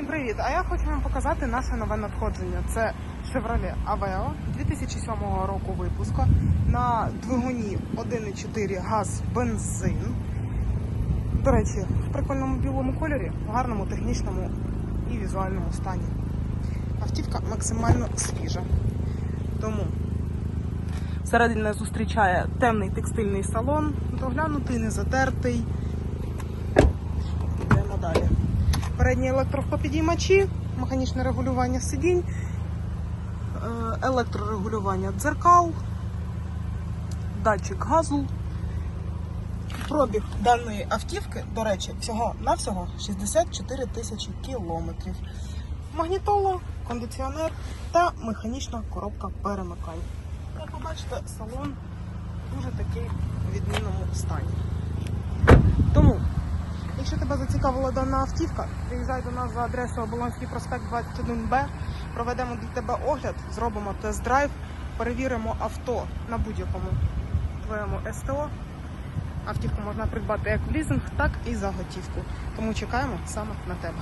Всім привіт! А я хочу вам показати наше нове надходження. Це Chevrolet Aveo 2007 року випуску на двигуні 1,4 газ бензин. До речі, в прикольному білому кольорі, в гарному технічному і візуальному стані. Автівка максимально свіжа. Тому всередині зустрічає темний текстильний салон, доглянутий, не Передні електропопідіймачі, механічне регулювання сидінь, е, електрорегулювання дзеркал, датчик газу. Пробіг даної автівки, до речі, всього-навсього 64 тисячі кілометрів. Магнітола, кондиціонер та механічна коробка перемикань. Як ви бачите, салон дуже такий у відмінному стані. Тому Якщо тебе зацікавила дана автівка, приїжджай до нас за адресою Оболонський проспект 21Б, проведемо для тебе огляд, зробимо тест-драйв, перевіримо авто на будь-якому твоєму СТО. Автівку можна придбати як в лізинг, так і за готівку. Тому чекаємо саме на тебе.